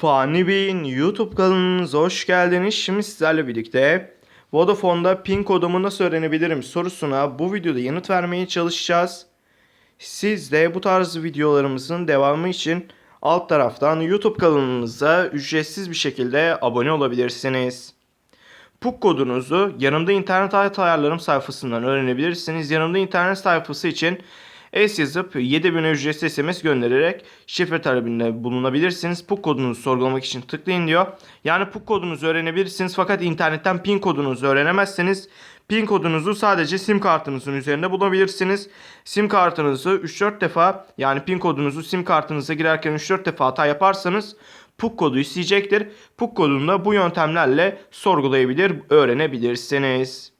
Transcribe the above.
Fani Bey'in YouTube kanalınıza hoş geldiniz. Şimdi sizlerle birlikte Vodafone'da pin kodumu nasıl öğrenebilirim sorusuna bu videoda yanıt vermeye çalışacağız. Siz de bu tarz videolarımızın devamı için alt taraftan YouTube kanalımıza ücretsiz bir şekilde abone olabilirsiniz. PUK kodunuzu yanımda internet hayat ayarlarım sayfasından öğrenebilirsiniz. Yanımda internet sayfası için es yazıp 7000 ücretsiz SMS göndererek şifre talebinde bulunabilirsiniz. PUK kodunuzu sorgulamak için tıklayın diyor. Yani PUK kodunuzu öğrenebilirsiniz fakat internetten pin kodunuzu öğrenemezseniz pin kodunuzu sadece sim kartınızın üzerinde bulabilirsiniz. Sim kartınızı 3-4 defa yani pin kodunuzu sim kartınıza girerken 3-4 defa hata yaparsanız PUK kodu isteyecektir. PUK kodunu da bu yöntemlerle sorgulayabilir, öğrenebilirsiniz.